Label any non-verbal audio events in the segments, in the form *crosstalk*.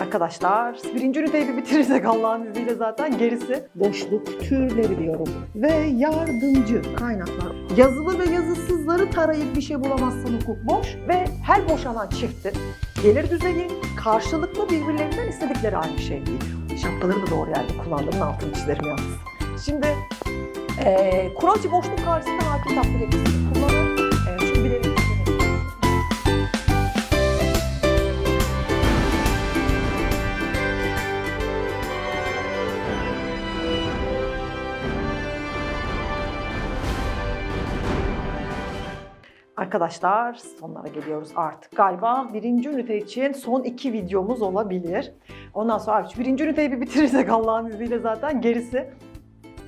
Arkadaşlar birinci üniteyi bir bitirirsek Allah'ın izniyle zaten gerisi boşluk türleri diyorum. Ve yardımcı kaynaklar. Yazılı ve yazısızları tarayıp bir şey bulamazsan hukuk boş ve her boşanan çiftin gelir düzeyi karşılıklı birbirlerinden istedikleri aynı şey değil. Şapkaları da doğru yerde kullandığımın altını çizerim yalnız. Şimdi kural içi boşluk karşısında hakim takdir etkisini Arkadaşlar sonlara geliyoruz artık galiba. Birinci ünite için son iki videomuz olabilir. Ondan sonra şu birinci üniteyi bir bitirirsek *laughs* Allah'ın izniyle zaten gerisi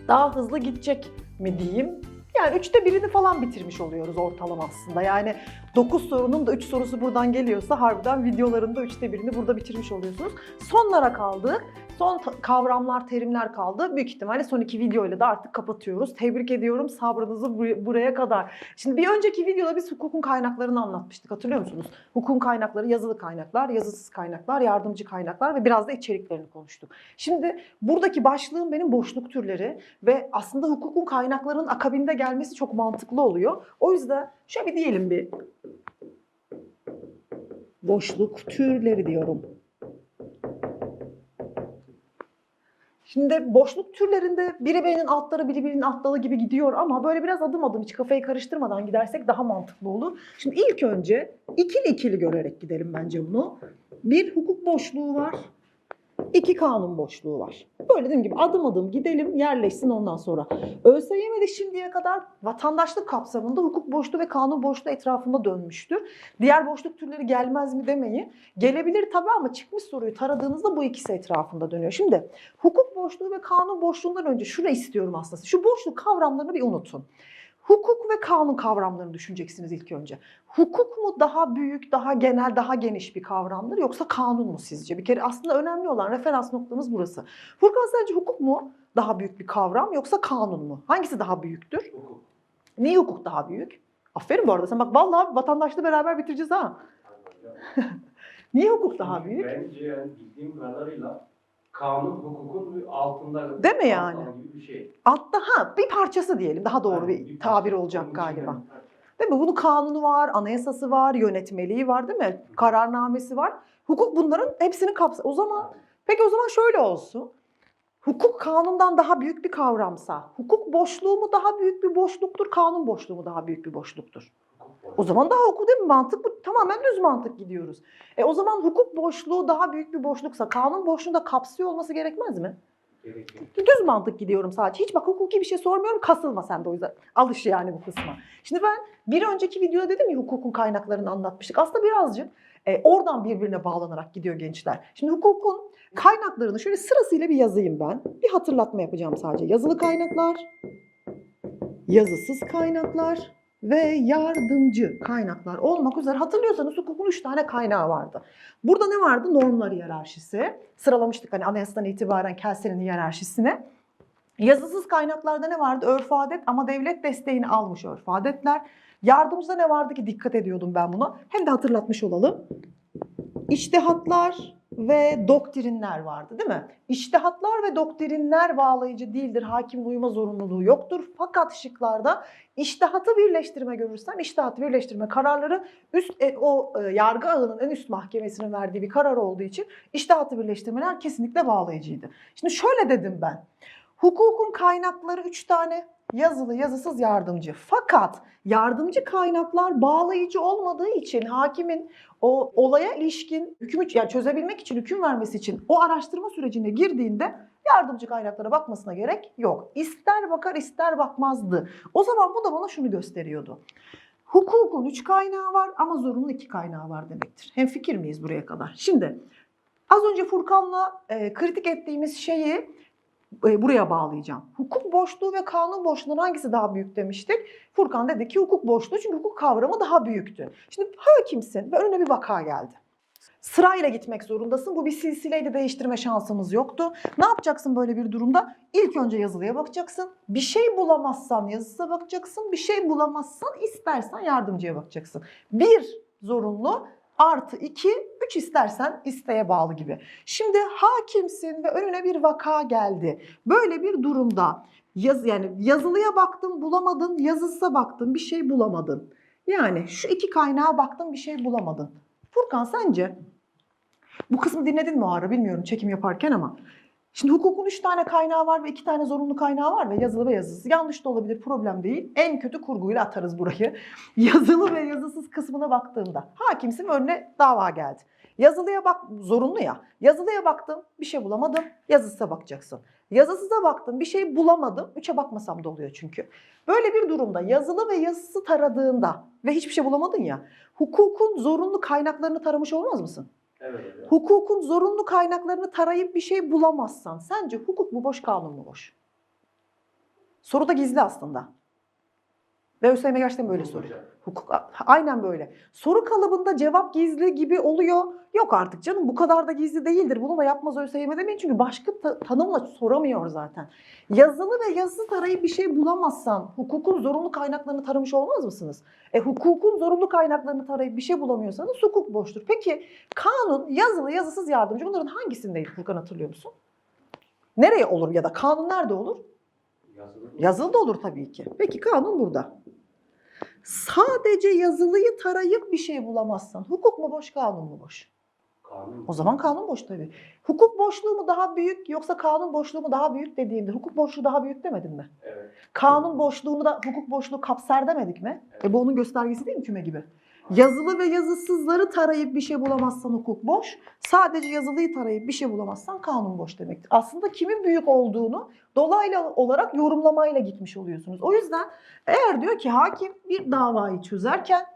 daha hızlı gidecek mi diyeyim. Yani üçte birini falan bitirmiş oluyoruz ortalama aslında. Yani 9 sorunun da 3 sorusu buradan geliyorsa harbiden videoların da üçte birini burada bitirmiş oluyorsunuz. Sonlara kaldık. Son kavramlar, terimler kaldı. Büyük ihtimalle son iki videoyla da artık kapatıyoruz. Tebrik ediyorum sabrınızı bur- buraya kadar. Şimdi bir önceki videoda biz hukukun kaynaklarını anlatmıştık hatırlıyor musunuz? Hukukun kaynakları yazılı kaynaklar, yazısız kaynaklar, yardımcı kaynaklar ve biraz da içeriklerini konuştuk. Şimdi buradaki başlığım benim boşluk türleri ve aslında hukukun kaynaklarının akabinde gelmesi çok mantıklı oluyor. O yüzden şöyle bir diyelim bir boşluk türleri diyorum. Şimdi boşluk türlerinde biri birinin altları biri birinin altları gibi gidiyor ama böyle biraz adım adım hiç kafayı karıştırmadan gidersek daha mantıklı olur. Şimdi ilk önce ikili ikili görerek gidelim bence bunu. Bir hukuk boşluğu var, iki kanun boşluğu var. Böyle dediğim gibi adım adım gidelim yerleşsin ondan sonra. ÖSYM'de şimdiye kadar vatandaşlık kapsamında hukuk boşluğu ve kanun boşluğu etrafında dönmüştür. Diğer boşluk türleri gelmez mi demeyin. Gelebilir tabii ama çıkmış soruyu taradığınızda bu ikisi etrafında dönüyor. Şimdi hukuk boşluğu ve kanun boşluğundan önce şunu istiyorum aslında. Şu boşluk kavramlarını bir unutun. Hukuk ve kanun kavramlarını düşüneceksiniz ilk önce. Hukuk mu daha büyük, daha genel, daha geniş bir kavramdır yoksa kanun mu sizce? Bir kere aslında önemli olan referans noktamız burası. Furkan sence hukuk mu daha büyük bir kavram yoksa kanun mu? Hangisi daha büyüktür? Hukuk. Niye hukuk daha büyük? Aferin bu arada sen bak vallahi vatandaşlığı beraber bitireceğiz ha. *laughs* Niye hukuk daha büyük? Bence yani bildiğim kadarıyla kanun hukukun altında Değil mi yani? gibi bir şey. Altta ha bir parçası diyelim daha doğru Yani bir parça, tabir olacak galiba. bir parça. Değil mi? Bunun kanunu var, anayasası var, yönetmeliği var değil mi? Kararnamesi var. Hukuk bunların hepsini kapsar. O zaman peki o zaman şöyle olsun. Hukuk kanundan daha büyük bir kavramsa, hukuk boşluğu mu daha büyük bir boşluktur, kanun boşluğu mu daha büyük bir boşluktur? O zaman daha hukuk değil mi? Mantık bu. Tamamen düz mantık gidiyoruz. E o zaman hukuk boşluğu daha büyük bir boşluksa kanun boşluğunu da kapsıyor olması gerekmez mi? Gerekiyor. Düz mantık gidiyorum sadece. Hiç bak hukuki bir şey sormuyorum. Kasılma sen de o yüzden. Alış yani bu kısma. Şimdi ben bir önceki videoda dedim ya hukukun kaynaklarını anlatmıştık. Aslında birazcık e, oradan birbirine bağlanarak gidiyor gençler. Şimdi hukukun kaynaklarını şöyle sırasıyla bir yazayım ben. Bir hatırlatma yapacağım sadece. Yazılı kaynaklar, yazısız kaynaklar ve yardımcı kaynaklar olmak üzere hatırlıyorsanız hukukun üç tane kaynağı vardı. Burada ne vardı? Normlar hiyerarşisi. Sıralamıştık hani anayasadan itibaren Kelsen'in hiyerarşisine. Yazısız kaynaklarda ne vardı? Örf adet ama devlet desteğini almış örf adetler. Yardımcıda ne vardı ki dikkat ediyordum ben buna. Hem de hatırlatmış olalım. İçtihatlar ve doktrinler vardı değil mi? İçtihatlar ve doktrinler bağlayıcı değildir. Hakim uyma zorunluluğu yoktur. Fakat şıklarda İçtihatı birleştirme görürsem içtihatı birleştirme kararları üst e, o e, yargı ağının en üst mahkemesinin verdiği bir karar olduğu için içtihatı birleştirmeler kesinlikle bağlayıcıydı. Şimdi şöyle dedim ben. Hukukun kaynakları üç tane yazılı, yazısız, yardımcı. Fakat yardımcı kaynaklar bağlayıcı olmadığı için hakimin o olaya ilişkin hükmü yani çözebilmek için hüküm vermesi için o araştırma sürecine girdiğinde yardımcı kaynaklara bakmasına gerek yok. İster bakar ister bakmazdı. O zaman bu da bana şunu gösteriyordu. Hukukun üç kaynağı var ama zorunlu iki kaynağı var demektir. Hem fikir miyiz buraya kadar? Şimdi az önce Furkan'la e, kritik ettiğimiz şeyi buraya bağlayacağım. Hukuk boşluğu ve kanun boşluğundan hangisi daha büyük demiştik? Furkan dedi ki hukuk boşluğu çünkü hukuk kavramı daha büyüktü. Şimdi hakimsin ve önüne bir vaka geldi. Sırayla gitmek zorundasın. Bu bir silsileydi değiştirme şansımız yoktu. Ne yapacaksın böyle bir durumda? İlk önce yazılıya bakacaksın. Bir şey bulamazsan yazısına bakacaksın. Bir şey bulamazsan istersen yardımcıya bakacaksın. Bir zorunlu, artı 2, 3 istersen isteğe bağlı gibi. Şimdi hakimsin ve önüne bir vaka geldi. Böyle bir durumda yaz, yani yazılıya baktın bulamadın, yazısına baktın bir şey bulamadın. Yani şu iki kaynağa baktın bir şey bulamadın. Furkan sence bu kısmı dinledin mi o ara bilmiyorum çekim yaparken ama. Şimdi hukukun üç tane kaynağı var ve iki tane zorunlu kaynağı var ve yazılı ve yazısız. Yanlış da olabilir problem değil. En kötü kurguyla atarız burayı. *laughs* Yazılı ve yazısız kısmına baktığımda hakimsin önüne dava geldi. Yazılıya bak zorunlu ya. Yazılıya baktım bir şey bulamadım. Yazısıza bakacaksın. Yazısıza baktım bir şey bulamadım. Üçe bakmasam da oluyor çünkü. Böyle bir durumda yazılı ve yazısı taradığında ve hiçbir şey bulamadın ya. Hukukun zorunlu kaynaklarını taramış olmaz mısın? Evet. Hukukun zorunlu kaynaklarını tarayıp bir şey bulamazsan sence hukuk mu boş kanun mu boş? Soru da gizli aslında. Ve ÖSYM gerçekten böyle Hukuk soruyor. hocam. Hukuk aynen böyle. Soru kalıbında cevap gizli gibi oluyor. Yok artık canım bu kadar da gizli değildir. Bunu da yapmaz ÖSYM demeyin çünkü başka ta- tanımla soramıyor zaten. Yazılı ve yazısız tarayıp bir şey bulamazsan hukukun zorunlu kaynaklarını taramış olmaz mısınız? E hukukun zorunlu kaynaklarını tarayıp bir şey bulamıyorsanız hukuk boştur. Peki kanun yazılı yazısız yardımcı bunların hangisindeydi Furkan hatırlıyor musun? Nereye olur ya da kanun nerede olur? Yazılı. Da olur tabii ki. Peki kanun burada. Sadece yazılıyı tarayıp bir şey bulamazsan hukuk mu boş kanun mu boş? Kanun. O zaman kanun boş tabii. Hukuk boşluğu mu daha büyük yoksa kanun boşluğu mu daha büyük dediğimde hukuk boşluğu daha büyük demedin mi? Evet. Kanun boşluğunu da hukuk boşluğu kapsar demedik mi? Evet. E bu onun göstergesi değil mi küme gibi? Yazılı ve yazısızları tarayıp bir şey bulamazsan hukuk boş. Sadece yazılıyı tarayıp bir şey bulamazsan kanun boş demektir. Aslında kimin büyük olduğunu dolaylı olarak yorumlamayla gitmiş oluyorsunuz. O yüzden eğer diyor ki hakim bir davayı çözerken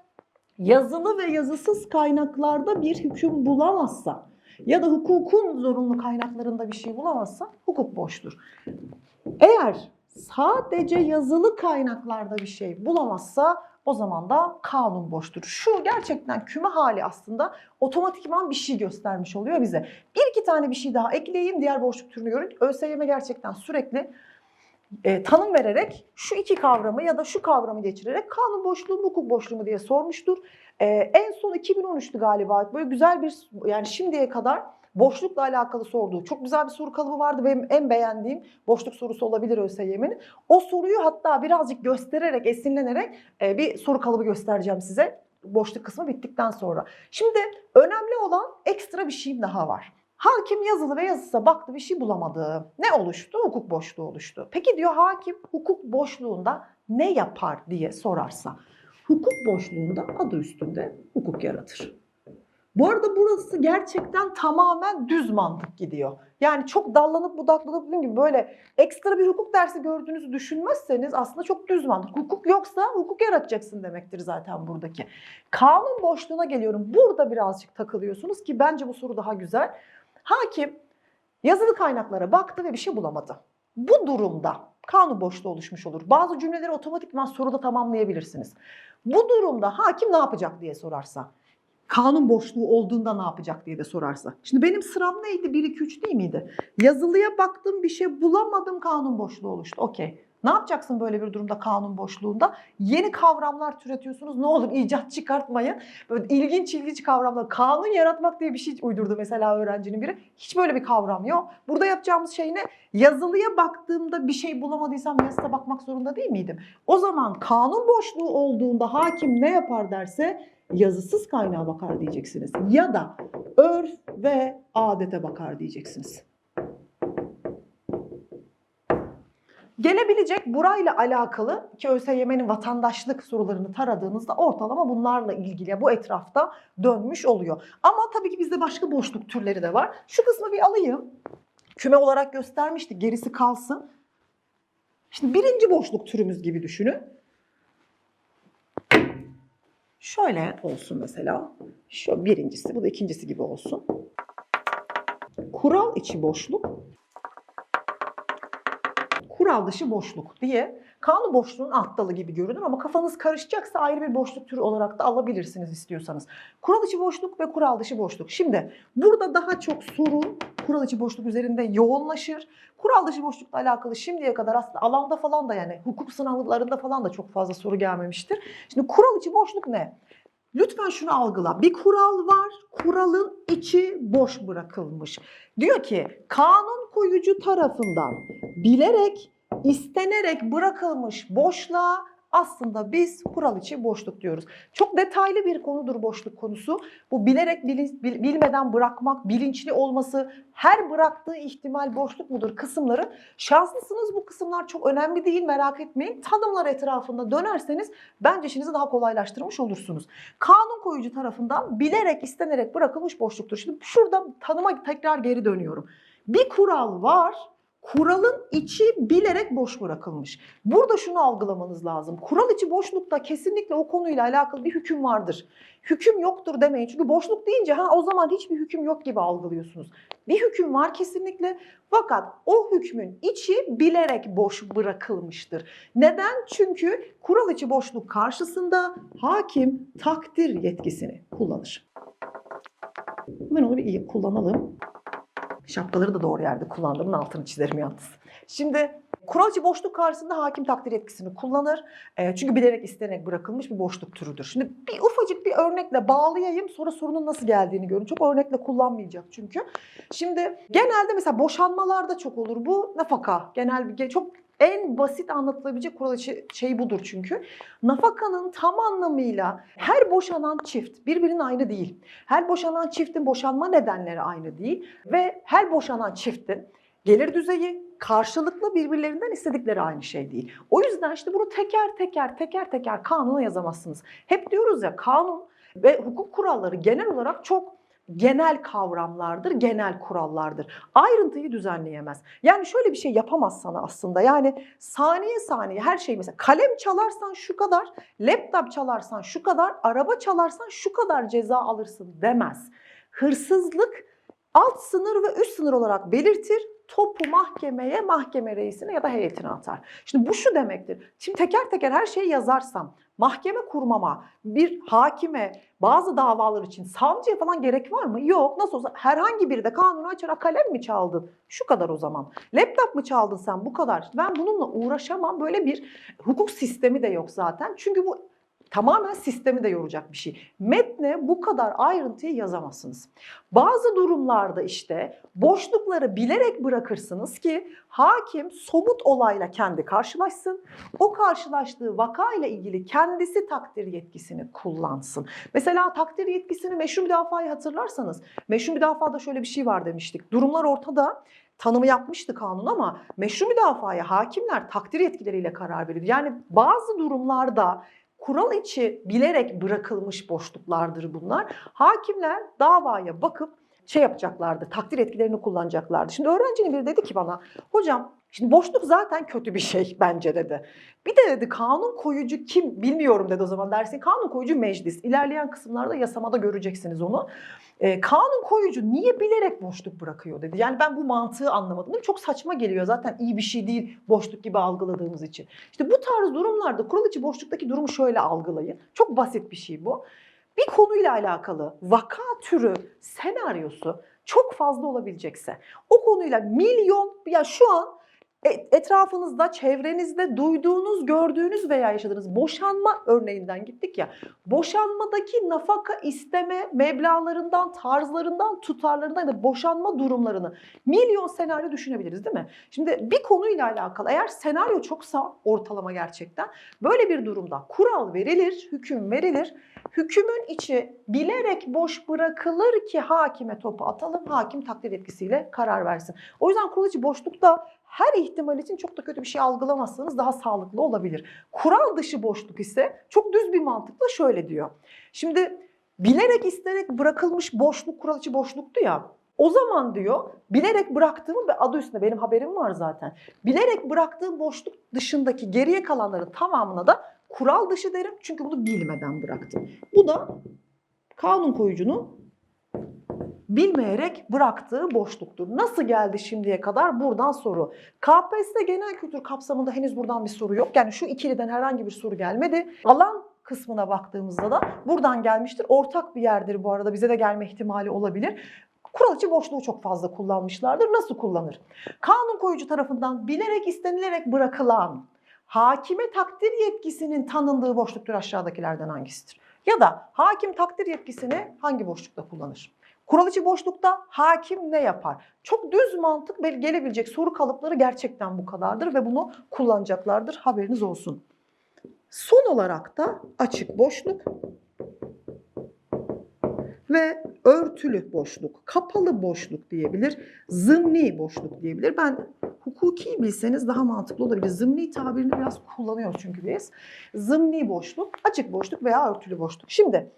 yazılı ve yazısız kaynaklarda bir hüküm bulamazsa ya da hukukun zorunlu kaynaklarında bir şey bulamazsa hukuk boştur. Eğer sadece yazılı kaynaklarda bir şey bulamazsa o zaman da kanun boştur. Şu gerçekten küme hali aslında otomatikman bir şey göstermiş oluyor bize. Bir iki tane bir şey daha ekleyeyim diğer boşluk türünü görün. ÖSYM gerçekten sürekli e, tanım vererek şu iki kavramı ya da şu kavramı geçirerek kanun boşluğu mu hukuk boşluğu mu diye sormuştur. E, en son 2013'tü galiba. Böyle güzel bir yani şimdiye kadar boşlukla alakalı sorduğu çok güzel bir soru kalıbı vardı. Benim en beğendiğim boşluk sorusu olabilir ÖSYM'nin. O soruyu hatta birazcık göstererek, esinlenerek e, bir soru kalıbı göstereceğim size. Boşluk kısmı bittikten sonra. Şimdi önemli olan ekstra bir şeyim daha var. Hakim yazılı ve yazısa baktı bir şey bulamadı. Ne oluştu? Hukuk boşluğu oluştu. Peki diyor hakim hukuk boşluğunda ne yapar diye sorarsa. Hukuk boşluğunda adı üstünde hukuk yaratır. Bu arada burası gerçekten tamamen düz mantık gidiyor. Yani çok dallanıp budaklanıp dediğim gibi böyle ekstra bir hukuk dersi gördüğünüzü düşünmezseniz aslında çok düz mantık. Hukuk yoksa hukuk yaratacaksın demektir zaten buradaki. Kanun boşluğuna geliyorum. Burada birazcık takılıyorsunuz ki bence bu soru daha güzel. Hakim yazılı kaynaklara baktı ve bir şey bulamadı. Bu durumda kanun boşluğu oluşmuş olur. Bazı cümleleri otomatikman soruda tamamlayabilirsiniz. Bu durumda hakim ne yapacak diye sorarsa, kanun boşluğu olduğunda ne yapacak diye de sorarsa. Şimdi benim sıram neydi? 1, 2, 3 değil miydi? Yazılıya baktım bir şey bulamadım kanun boşluğu oluştu. Okey. Ne yapacaksın böyle bir durumda kanun boşluğunda? Yeni kavramlar türetiyorsunuz. Ne olur icat çıkartmayın. Böyle ilginç ilginç kavramlar. Kanun yaratmak diye bir şey uydurdu mesela öğrencinin biri. Hiç böyle bir kavram yok. Burada yapacağımız şey ne? Yazılıya baktığımda bir şey bulamadıysam yazıda bakmak zorunda değil miydim? O zaman kanun boşluğu olduğunda hakim ne yapar derse yazısız kaynağa bakar diyeceksiniz. Ya da örf ve adete bakar diyeceksiniz. Gelebilecek burayla alakalı ki ÖSYM'nin vatandaşlık sorularını taradığınızda ortalama bunlarla ilgili bu etrafta dönmüş oluyor. Ama tabii ki bizde başka boşluk türleri de var. Şu kısmı bir alayım. Küme olarak göstermiştik gerisi kalsın. Şimdi birinci boşluk türümüz gibi düşünün. Şöyle olsun mesela. Şu birincisi, bu da ikincisi gibi olsun. Kural içi boşluk, kural dışı boşluk diye kanun boşluğun alt dalı gibi görünür ama kafanız karışacaksa ayrı bir boşluk türü olarak da alabilirsiniz istiyorsanız. Kural içi boşluk ve kural dışı boşluk. Şimdi burada daha çok soru kural içi boşluk üzerinde yoğunlaşır. Kural dışı boşlukla alakalı şimdiye kadar aslında alanda falan da yani hukuk sınavlarında falan da çok fazla soru gelmemiştir. Şimdi kural içi boşluk ne? lütfen şunu algıla. Bir kural var, kuralın içi boş bırakılmış. Diyor ki kanun koyucu tarafından bilerek, istenerek bırakılmış boşluğa aslında biz kural içi boşluk diyoruz. Çok detaylı bir konudur boşluk konusu. Bu bilerek bili- bil- bilmeden bırakmak, bilinçli olması, her bıraktığı ihtimal boşluk mudur kısımları. Şanslısınız bu kısımlar çok önemli değil merak etmeyin. Tanımlar etrafında dönerseniz bence işinizi daha kolaylaştırmış olursunuz. Kanun koyucu tarafından bilerek istenerek bırakılmış boşluktur. Şimdi şurada tanıma tekrar geri dönüyorum. Bir kural var. Kuralın içi bilerek boş bırakılmış. Burada şunu algılamanız lazım. Kural içi boşlukta kesinlikle o konuyla alakalı bir hüküm vardır. Hüküm yoktur demeyin. Çünkü boşluk deyince ha o zaman hiçbir hüküm yok gibi algılıyorsunuz. Bir hüküm var kesinlikle. Fakat o hükmün içi bilerek boş bırakılmıştır. Neden? Çünkü kural içi boşluk karşısında hakim takdir yetkisini kullanır. Ben onu bir iyi kullanalım. Şapkaları da doğru yerde kullandığımın altını çizerim yalnız. Şimdi kural içi boşluk karşısında hakim takdir yetkisini kullanır. E, çünkü bilerek istenerek bırakılmış bir boşluk türüdür. Şimdi bir ufacık bir örnekle bağlayayım sonra sorunun nasıl geldiğini görün. Çok örnekle kullanmayacak çünkü. Şimdi genelde mesela boşanmalarda çok olur bu nafaka. Genel bir çok en basit anlatılabilecek kural şey budur çünkü. Nafakanın tam anlamıyla her boşanan çift birbirinin aynı değil. Her boşanan çiftin boşanma nedenleri aynı değil ve her boşanan çiftin gelir düzeyi karşılıklı birbirlerinden istedikleri aynı şey değil. O yüzden işte bunu teker teker teker teker kanuna yazamazsınız. Hep diyoruz ya kanun ve hukuk kuralları genel olarak çok genel kavramlardır, genel kurallardır. Ayrıntıyı düzenleyemez. Yani şöyle bir şey yapamaz sana aslında. Yani saniye saniye her şey mesela kalem çalarsan şu kadar, laptop çalarsan şu kadar, araba çalarsan şu kadar ceza alırsın demez. Hırsızlık alt sınır ve üst sınır olarak belirtir. Topu mahkemeye, mahkeme reisine ya da heyetine atar. Şimdi bu şu demektir. Şimdi teker teker her şeyi yazarsam mahkeme kurmama, bir hakime, bazı davalar için savcıya falan gerek var mı? Yok. Nasıl olsa herhangi biri de kanunu açarak kalem mi çaldın? Şu kadar o zaman. Laptop mu çaldın sen? Bu kadar. Ben bununla uğraşamam. Böyle bir hukuk sistemi de yok zaten. Çünkü bu tamamen sistemi de yoracak bir şey. Metne bu kadar ayrıntıyı yazamazsınız. Bazı durumlarda işte boşlukları bilerek bırakırsınız ki hakim somut olayla kendi karşılaşsın. O karşılaştığı vakayla ilgili kendisi takdir yetkisini kullansın. Mesela takdir yetkisini meşru müdafayı hatırlarsanız meşru müdafada şöyle bir şey var demiştik. Durumlar ortada. Tanımı yapmıştı kanun ama meşru müdafaya hakimler takdir yetkileriyle karar veriyor. Yani bazı durumlarda kural içi bilerek bırakılmış boşluklardır bunlar. Hakimler davaya bakıp şey yapacaklardı, takdir etkilerini kullanacaklardı. Şimdi öğrencinin biri dedi ki bana, hocam şimdi boşluk zaten kötü bir şey *laughs* bence dedi. Bir de dedi kanun koyucu kim bilmiyorum dedi o zaman dersin. Kanun koyucu meclis. İlerleyen kısımlarda yasamada göreceksiniz onu. Ee, kanun koyucu niye bilerek boşluk bırakıyor dedi. Yani ben bu mantığı anlamadım. Değil mi? Çok saçma geliyor zaten iyi bir şey değil boşluk gibi algıladığımız için. İşte bu tarz durumlarda kural içi boşluktaki durumu şöyle algılayın. Çok basit bir şey bu. Bir konuyla alakalı vaka türü senaryosu çok fazla olabilecekse o konuyla milyon ya şu an etrafınızda, çevrenizde duyduğunuz, gördüğünüz veya yaşadığınız boşanma örneğinden gittik ya. Boşanmadaki nafaka isteme meblalarından, tarzlarından, tutarlarından da boşanma durumlarını milyon senaryo düşünebiliriz değil mi? Şimdi bir konuyla alakalı eğer senaryo çoksa ortalama gerçekten böyle bir durumda kural verilir, hüküm verilir. Hükümün içi bilerek boş bırakılır ki hakime topu atalım, hakim takdir etkisiyle karar versin. O yüzden kural içi boşlukta her ihtimal için çok da kötü bir şey algılamazsanız daha sağlıklı olabilir. Kural dışı boşluk ise çok düz bir mantıkla şöyle diyor. Şimdi bilerek isterek bırakılmış boşluk kural içi boşluktu ya. O zaman diyor bilerek bıraktığım ve adı üstünde benim haberim var zaten. Bilerek bıraktığım boşluk dışındaki geriye kalanların tamamına da kural dışı derim. Çünkü bunu bilmeden bıraktım. Bu da kanun koyucunun bilmeyerek bıraktığı boşluktur. Nasıl geldi şimdiye kadar? Buradan soru. KPSS genel kültür kapsamında henüz buradan bir soru yok. Yani şu ikiliden herhangi bir soru gelmedi. Alan kısmına baktığımızda da buradan gelmiştir. Ortak bir yerdir bu arada. Bize de gelme ihtimali olabilir. Kural içi boşluğu çok fazla kullanmışlardır. Nasıl kullanır? Kanun koyucu tarafından bilerek istenilerek bırakılan hakime takdir yetkisinin tanındığı boşluktur aşağıdakilerden hangisidir? Ya da hakim takdir yetkisini hangi boşlukta kullanır? Kural içi boşlukta hakim ne yapar? Çok düz mantık gelebilecek soru kalıpları gerçekten bu kadardır ve bunu kullanacaklardır. Haberiniz olsun. Son olarak da açık boşluk ve örtülü boşluk, kapalı boşluk diyebilir, zımni boşluk diyebilir. Ben hukuki bilseniz daha mantıklı olabilir. Zımni tabirini biraz kullanıyoruz çünkü biz. Zımni boşluk, açık boşluk veya örtülü boşluk. Şimdi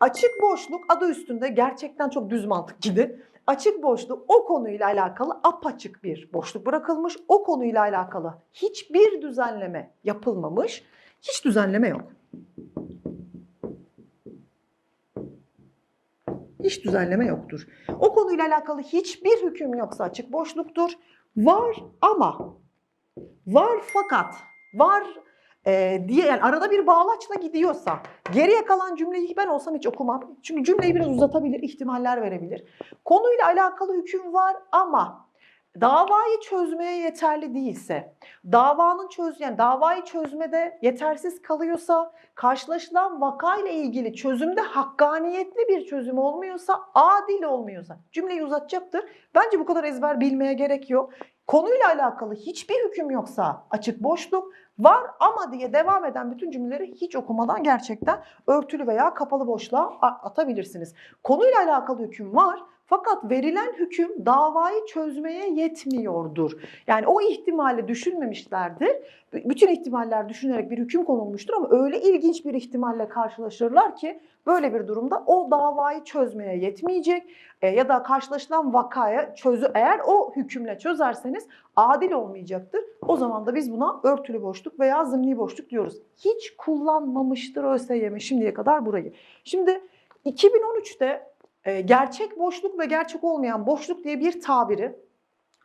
açık boşluk adı üstünde gerçekten çok düz mantık gibi. Açık boşluk o konuyla alakalı apaçık bir boşluk bırakılmış. O konuyla alakalı hiçbir düzenleme yapılmamış. Hiç düzenleme yok. Hiç düzenleme yoktur. O konuyla alakalı hiçbir hüküm yoksa açık boşluktur. Var ama var fakat var e, diye yani arada bir bağlaçla gidiyorsa geriye kalan cümleyi ben olsam hiç okumam. Çünkü cümleyi biraz uzatabilir, ihtimaller verebilir. Konuyla alakalı hüküm var ama davayı çözmeye yeterli değilse, davanın çöz yani davayı çözmede yetersiz kalıyorsa, karşılaşılan vakayla ilgili çözümde hakkaniyetli bir çözüm olmuyorsa, adil olmuyorsa cümleyi uzatacaktır. Bence bu kadar ezber bilmeye gerek yok. Konuyla alakalı hiçbir hüküm yoksa açık boşluk var ama diye devam eden bütün cümleleri hiç okumadan gerçekten örtülü veya kapalı boşluğa atabilirsiniz. Konuyla alakalı hüküm var fakat verilen hüküm davayı çözmeye yetmiyordur. Yani o ihtimali düşünmemişlerdir. Bütün ihtimaller düşünerek bir hüküm konulmuştur ama öyle ilginç bir ihtimalle karşılaşırlar ki böyle bir durumda o davayı çözmeye yetmeyecek e, ya da karşılaşılan vakaya çözü eğer o hükümle çözerseniz adil olmayacaktır. O zaman da biz buna örtülü boşluk veya zımni boşluk diyoruz. Hiç kullanmamıştır ÖSYM şimdiye kadar burayı. Şimdi 2013'te e, gerçek boşluk ve gerçek olmayan boşluk diye bir tabiri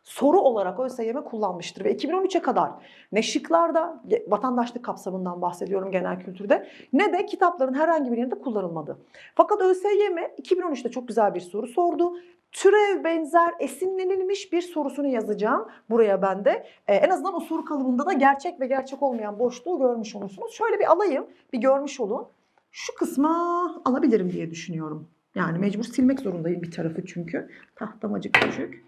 soru olarak ÖSYM kullanmıştır ve 2013'e kadar ne şıklarda vatandaşlık kapsamından bahsediyorum genel kültürde ne de kitapların herhangi bir yerinde kullanılmadı. Fakat ÖSYM 2013'te çok güzel bir soru sordu. Türev benzer esinlenilmiş bir sorusunu yazacağım buraya ben de. Ee, en azından soru kalıbında da gerçek ve gerçek olmayan boşluğu görmüş olursunuz. Şöyle bir alayım, bir görmüş olun. Şu kısma alabilirim diye düşünüyorum. Yani mecbur silmek zorundayım bir tarafı çünkü. Tahtam acık küçük.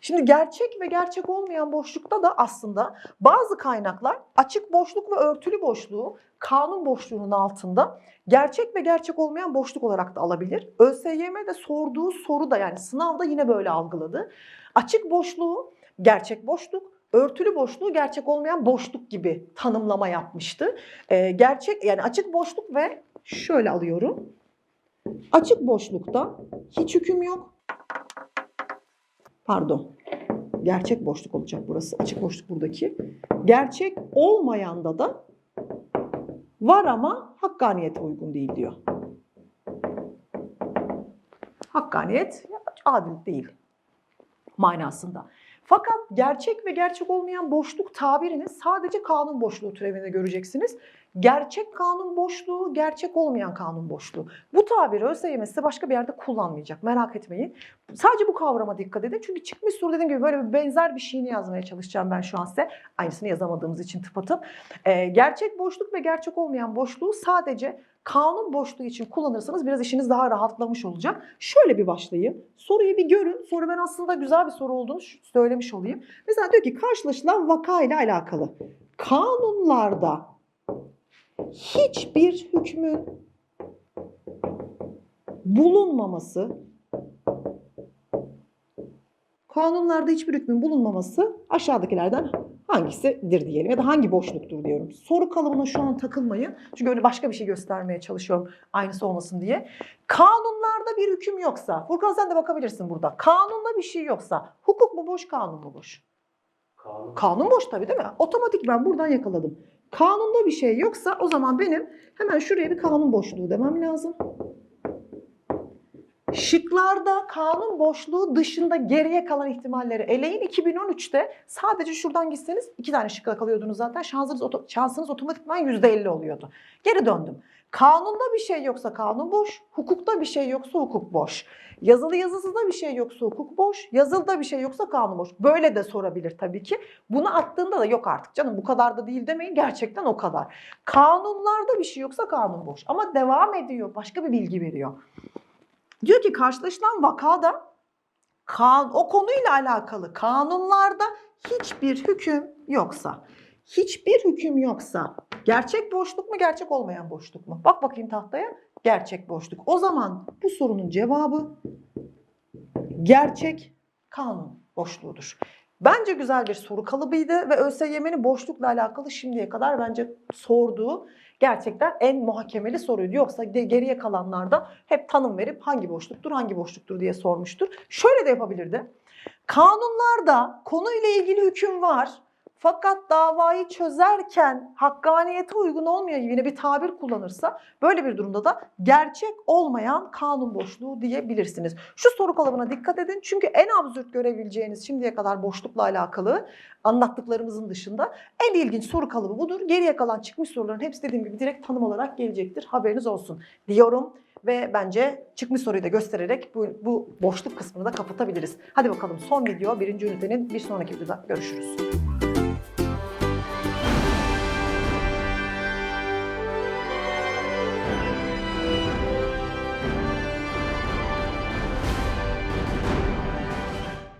Şimdi gerçek ve gerçek olmayan boşlukta da aslında bazı kaynaklar açık boşluk ve örtülü boşluğu kanun boşluğunun altında gerçek ve gerçek olmayan boşluk olarak da alabilir. ÖSYM de sorduğu soru da yani sınavda yine böyle algıladı. Açık boşluğu gerçek boşluk, örtülü boşluğu gerçek olmayan boşluk gibi tanımlama yapmıştı. Ee, gerçek yani açık boşluk ve şöyle alıyorum. Açık boşlukta hiç hüküm yok. Pardon. Gerçek boşluk olacak burası. Açık boşluk buradaki. Gerçek olmayanda da var ama hakkaniyete uygun değil diyor. Hakkaniyet adil değil manasında. Fakat gerçek ve gerçek olmayan boşluk tabirini sadece kanun boşluğu türevinde göreceksiniz. Gerçek kanun boşluğu, gerçek olmayan kanun boşluğu. Bu tabiri ÖSYM size başka bir yerde kullanmayacak. Merak etmeyin. Sadece bu kavrama dikkat edin. Çünkü çıkmış soru dediğim gibi böyle bir benzer bir şeyini yazmaya çalışacağım ben şu an size. Aynısını yazamadığımız için tıpatıp. Ee, gerçek boşluk ve gerçek olmayan boşluğu sadece kanun boşluğu için kullanırsanız biraz işiniz daha rahatlamış olacak. Şöyle bir başlayayım. Soruyu bir görün. Soru ben aslında güzel bir soru olduğunu söylemiş olayım. Mesela diyor ki karşılaşılan vaka ile alakalı. Kanunlarda hiçbir hükmün bulunmaması kanunlarda hiçbir hükmün bulunmaması aşağıdakilerden hangisidir diyelim ya da hangi boşluktur diyorum. Soru kalıbına şu an takılmayın. Çünkü öyle başka bir şey göstermeye çalışıyorum aynısı olmasın diye. Kanunlarda bir hüküm yoksa, Furkan sen de bakabilirsin burada. Kanunda bir şey yoksa, hukuk mu boş, kanun mu boş? Kanun. Kanun boş tabii değil mi? Otomatik ben buradan yakaladım. Kanunda bir şey yoksa o zaman benim hemen şuraya bir kanun boşluğu demem lazım. Şıklarda kanun boşluğu dışında geriye kalan ihtimalleri eleyin. 2013'te sadece şuradan gitseniz iki tane şıkla kalıyordunuz zaten. Şansınız, şansınız otomatikman %50 oluyordu. Geri döndüm. Kanunda bir şey yoksa kanun boş, hukukta bir şey yoksa hukuk boş. Yazılı yazısında bir şey yoksa hukuk boş, yazılıda bir şey yoksa kanun boş. Böyle de sorabilir tabii ki. Bunu attığında da yok artık canım bu kadar da değil demeyin gerçekten o kadar. Kanunlarda bir şey yoksa kanun boş. Ama devam ediyor başka bir bilgi veriyor. Diyor ki karşılaşılan vakada kan, o konuyla alakalı kanunlarda hiçbir hüküm yoksa, hiçbir hüküm yoksa gerçek boşluk mu gerçek olmayan boşluk mu? Bak bakayım tahtaya gerçek boşluk. O zaman bu sorunun cevabı gerçek kanun boşluğudur. Bence güzel bir soru kalıbıydı ve ÖSYM'nin boşlukla alakalı şimdiye kadar bence sorduğu gerçekten en muhakemeli soruydu. Yoksa geriye kalanlarda hep tanım verip hangi boşluktur, hangi boşluktur diye sormuştur. Şöyle de yapabilirdi. Kanunlarda konuyla ilgili hüküm var. Fakat davayı çözerken hakkaniyete uygun olmayan yine bir tabir kullanırsa böyle bir durumda da gerçek olmayan kanun boşluğu diyebilirsiniz. Şu soru kalıbına dikkat edin çünkü en absürt görebileceğiniz şimdiye kadar boşlukla alakalı anlattıklarımızın dışında en ilginç soru kalıbı budur. Geriye kalan çıkmış soruların hepsi dediğim gibi direkt tanım olarak gelecektir. Haberiniz olsun diyorum ve bence çıkmış soruyu da göstererek bu, bu boşluk kısmını da kapatabiliriz. Hadi bakalım son video birinci ünitenin bir sonraki videoda görüşürüz.